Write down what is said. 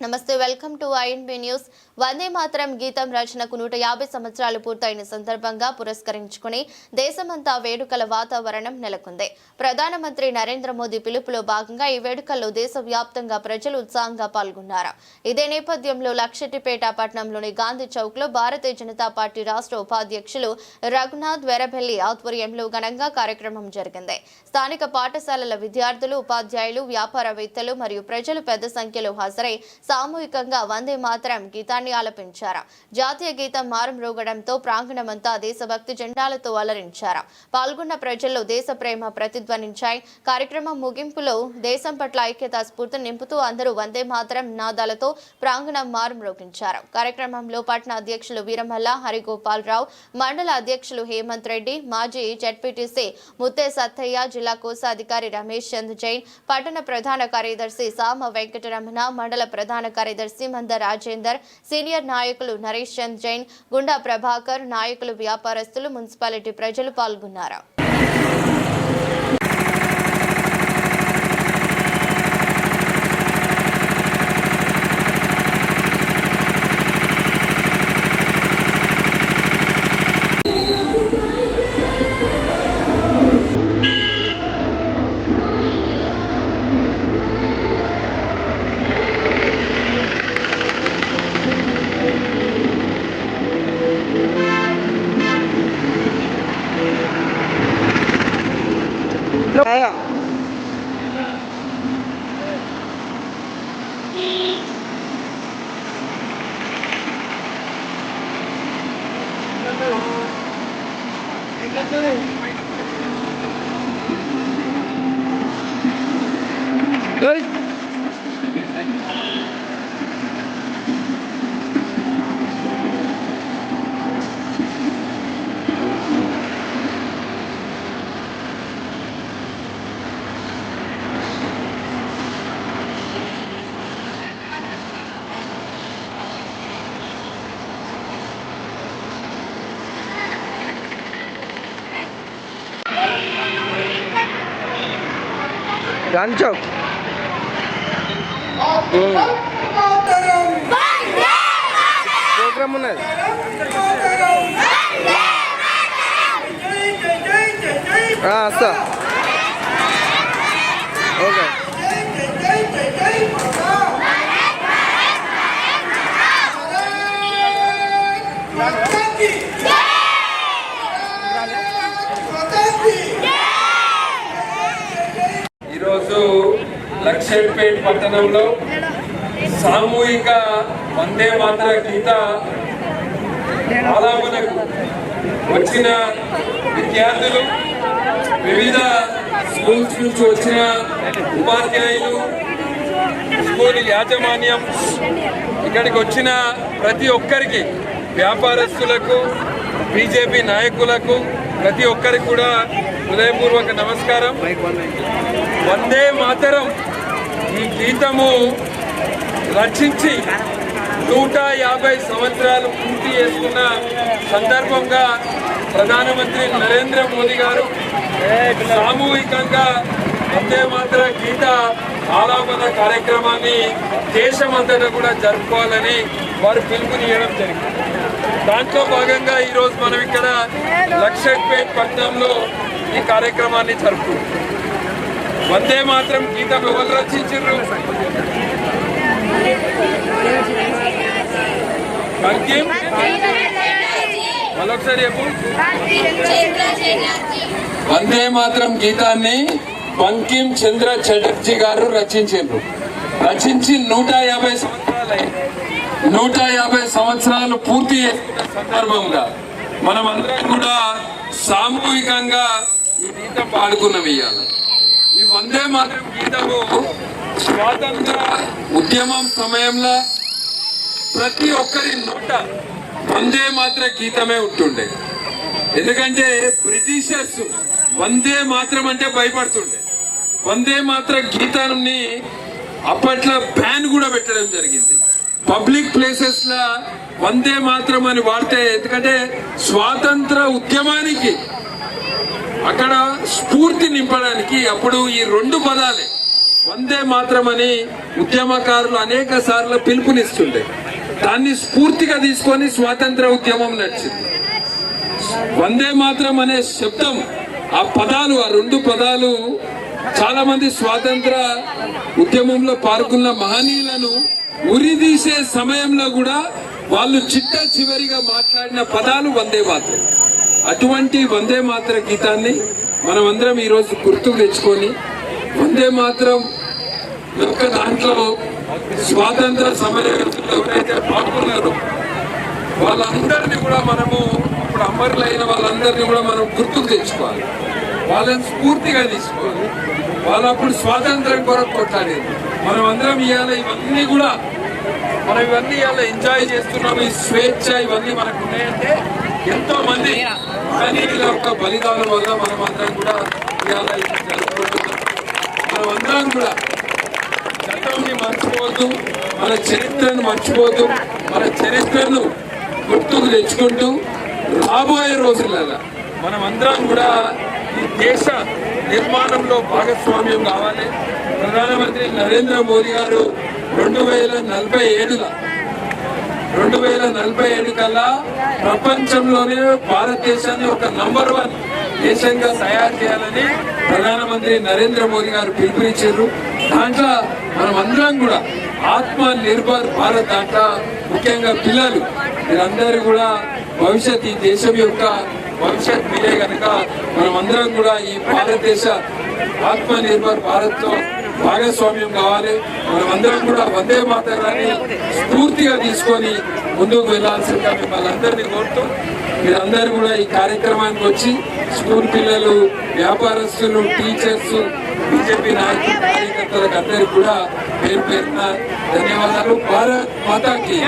నమస్తే welcome to INB news. వందే మాత్రం గీతం రచనకు నూట యాభై సంవత్సరాలు పూర్తయిన సందర్భంగా పురస్కరించుకుని దేశమంతా వేడుకల వాతావరణం నెలకొంది. ప్రధానమంత్రి నరేంద్ర మోదీ పిలుపులో భాగంగా ఈ వేడుకల్లో దేశవ్యాప్తంగా ప్రజలు ఉత్సాహంగా పాల్గొన్నారు. ఇదే నేపథ్యంలో లక్షటిపేట పట్టణంలోని గాంధీ చౌక్లో భారతీయ జనతా పార్టీ రాష్ట్ర ఉపాధ్యక్షులు రఘునాథ్ వెరబెల్లి ఆధ్వర్యంలో ఘనంగా కార్యక్రమం జరిగింది. స్థానిక పాఠశాలల విద్యార్థులు ఉపాధ్యాయులు వ్యాపారవేత్తలు మరియు ప్రజలు పెద్ద సంఖ్యలో హాజరై సామూహికంగా వందే మాతరం గీతాన్ని ఆలపించారు. జాతీయ గీతం మారుమ్రోగడంతో ప్రాంగణమంతా దేశభక్తి జెండాలతో అలరించారు. పాల్గొన్న ప్రజల్లో దేశ ప్రేమ ప్రతిధ్వనించాయి. కార్యక్రమం ముగింపులో దేశం పట్ల ఐక్యతా స్ఫూర్తి నింపుతూ అందరూ వందే మాతరం నాదాలతో ప్రాంగణం మారుమ్రోగించారు కార్యక్రమంలో పట్న అధ్యక్షులు వీరమల్ల హరిగోపాల్ రావు మండల అధ్యక్షులు హేమంత్ రెడ్డి మాజీ జడ్పీటీసీ ముత్తే సత్తయ్య జిల్లా కోశాధికారి రమేష్ చంద్ జైన్ పట్టణ ప్రధాన కార్యదర్శి సామ వెంకటరమణ మండల ప్రధాన కార్యదర్శి మంద రాజేందర్ సీనియర్ నాయకులు నరేష్ చంద్ జైన్ గుండా ప్రభాకర్ నాయకులు వ్యాపారస్తులు మున్సిపాలిటీ ప్రజలు పాల్గొన్నారు. 对。Gắn chồng ừ. Program này à, Ah, sir. Okay. లక్షేట్పేట్ పట్టణంలో సామూహిక వందే మాతర గీత ఆలాపనకు వచ్చిన విద్యార్థులు వివిధ స్కూల్స్ నుంచి వచ్చిన ఉపాధ్యాయులు స్కూల్ యాజమాన్యం ఇక్కడికి వచ్చిన ప్రతి ఒక్కరికి వ్యాపారస్తులకు బీజేపీ నాయకులకు ప్రతి ఒక్కరికి కూడా హృదయపూర్వక నమస్కారం. వందే మాతరం. ఈ గీతము రచించి నూట యాభై సంవత్సరాలు పూర్తి చేసుకున్న సందర్భంగా ప్రధానమంత్రి నరేంద్ర మోదీ గారు సామూహికంగా వందే మాత్ర గీత ఆలాపన కార్యక్రమాన్ని దేశమంతటా కూడా జరుపుకోవాలని వారు పిలుపునియడం జరిగింది. దాంట్లో భాగంగా ఈరోజు మనం ఇక్కడ లక్షపేట్ పట్టణంలో ఈ కార్యక్రమాన్ని జరుపుకుంటున్నాం. వందే మాత్రం గీతం ఎవరు రచించారు బంకిం మరొకసారి చెప్పు. వందే మాత్రం గీతాన్ని బంకిం చంద్ర చటర్జీ గారు రచించారు రచించి నూట యాభై సంవత్సరాలు నూట యాభై సంవత్సరాలు పూర్తి సందర్భంగా మనం అందరం కూడా సామూహికంగా ఈ గీతం పాడుకున్నాం ఇవాళ ఈ వందే మాత్రం గీతము స్వాతంత్ర ఉద్యమం సమయంలో ప్రతి ఒక్కరి నోట వందే మాత్ర గీతమే ఉంటుండే. ఎందుకంటే బ్రిటిషర్స్ వందే మాత్రం అంటే భయపడుతుండే. వందే మాత్ర గీతాన్ని అప్పట్లో బ్యాన్ కూడా పెట్టడం జరిగింది. పబ్లిక్ ప్లేసెస్ లా వందే మాత్రం అని వాడితే ఎందుకంటే స్వాతంత్ర ఉద్యమానికి అక్కడ స్ఫూర్తి నింపడానికి అప్పుడు ఈ రెండు పదాలే. వందే మాత్రమని ఉద్యమకారులు అనేక సార్లు పిలుపునిస్తుండే. దాన్ని స్ఫూర్తిగా తీసుకొని స్వాతంత్ర ఉద్యమం నడిచింది. వందే మాత్రం అనే శబ్దం ఆ పదాలు ఆ రెండు పదాలు చాలా మంది స్వాతంత్ర ఉద్యమంలో పాల్గొన్న మహనీయులను ఉరిదీసే సమయంలో కూడా వాళ్ళు చిట్ట చివరిగా మాట్లాడిన పదాలు వందే మాత్రం అటువంటి వందే మాత్ర గీతాన్ని మనమందరం ఈరోజు గుర్తుకు తెచ్చుకొని వందే మాత్రం యొక్క దాంట్లో స్వాతంత్ర సమర ఎవరైతే పాల్గొన్నారో వాళ్ళందరినీ కూడా మనము ఇప్పుడు అమరులైన వాళ్ళందరినీ కూడా మనం గుర్తుకు తెచ్చుకోవాలి. వాళ్ళని స్ఫూర్తిగా తీసుకోవాలి. వాళ్ళు అప్పుడు స్వాతంత్రం కొరకు కొట్లాడేది మనం అందరం ఇవాళ ఇవన్నీ కూడా మనం ఇవన్నీ ఇవాళ ఎంజాయ్ చేస్తున్నాం ఈ స్వేచ్ఛ ఇవన్నీ మనకు ఉన్నాయంటే ఎంతో మంది మహనీయుల యొక్క బలిదానం వల్ల మనం అందరం కూడా ఇవాళ మనం అందరం కూడా గతంని మర్చిపోవద్దు మన చరిత్రను మర్చిపోతూ మన చరిత్రను గుర్తుకు తెచ్చుకుంటూ రాబోయే రోజులలో మనం అందరం కూడా ఈ దేశ నిర్మాణంలో భాగస్వామ్యం కావాలి. ప్రధానమంత్రి నరేంద్ర మోదీ గారు రెండు వేల నలభై ఏడులో రెండు వేల నలభై ఏడు కల్లా ప్రపంచంలోనే భారతదేశాన్ని ఒక నంబర్ వన్ దేశంగా తయారు చేయాలని ప్రధానమంత్రి నరేంద్ర మోదీ గారు పిలుపునిచ్చారు. దాంట్లో మనం అందరం కూడా ఆత్మ నిర్భర్ భారత్ దాంట్లో ముఖ్యంగా పిల్లలు మీరందరూ కూడా భవిష్యత్ ఈ దేశం యొక్క భవిష్యత్ మీరే కనుక మనం అందరం కూడా ఈ భారతదేశ ఆత్మ నిర్భర్ భారత్తో భాగస్వామ్యం కావాలి. మనం అందరం కూడా వందే మాతరాన్ని స్ఫూర్తిగా తీసుకొని ముందుకు వెళ్ళాల్సిందిగా మిమ్మల్ని అందరినీ కోరుతూ మీరందరూ కూడా ఈ కార్యక్రమానికి వచ్చి స్కూల్ పిల్లలు వ్యాపారస్తులు టీచర్స్ బీజేపీ నాయకులు కార్యకర్తలకు అందరికీ కూడా పేరు పేరున ధన్యవాదాలు. భారత్ మాతాకి.